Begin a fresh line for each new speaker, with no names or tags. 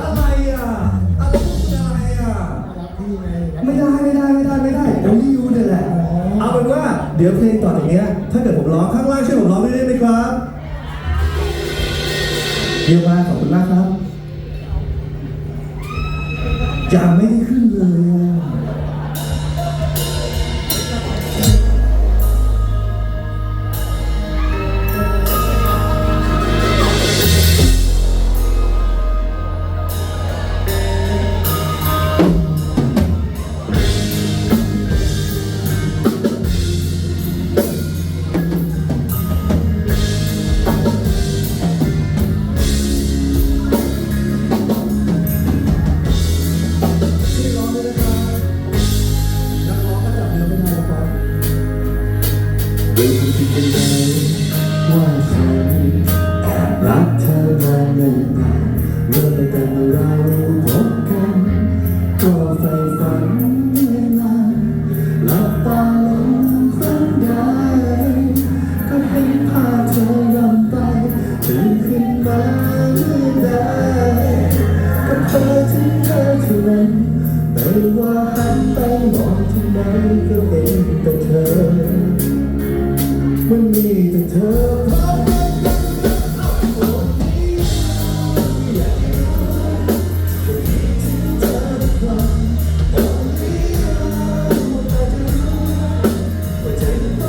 อะไรอะอะไรอะไรอะ
รักพี่ไง
ไม่ได้ไม่ได้ไม่ได้ไม่ได้เดี๋ยวนี่ยูเนี่ยแหละ เอาเป็นว่าเดี๋ยวเพลงต่อจากเนี้ย ถ้าเกิดผมร้องข้างล่างช่วยผมร้องด้วยได้ไหมครับเยี่ยมมากขอบคุณมากครับยังไม่ได้ขึ้น ก็ไฟฝันไนานหลับตาลงครั้งใด
ก็เห็นภาเธอย่ำไปตื่นขึ้มาไม่ได้กับเธองเธอที่นั้นไม่ว่าหันไปมองที่ไหนก็เห็นแต่เธอมันมี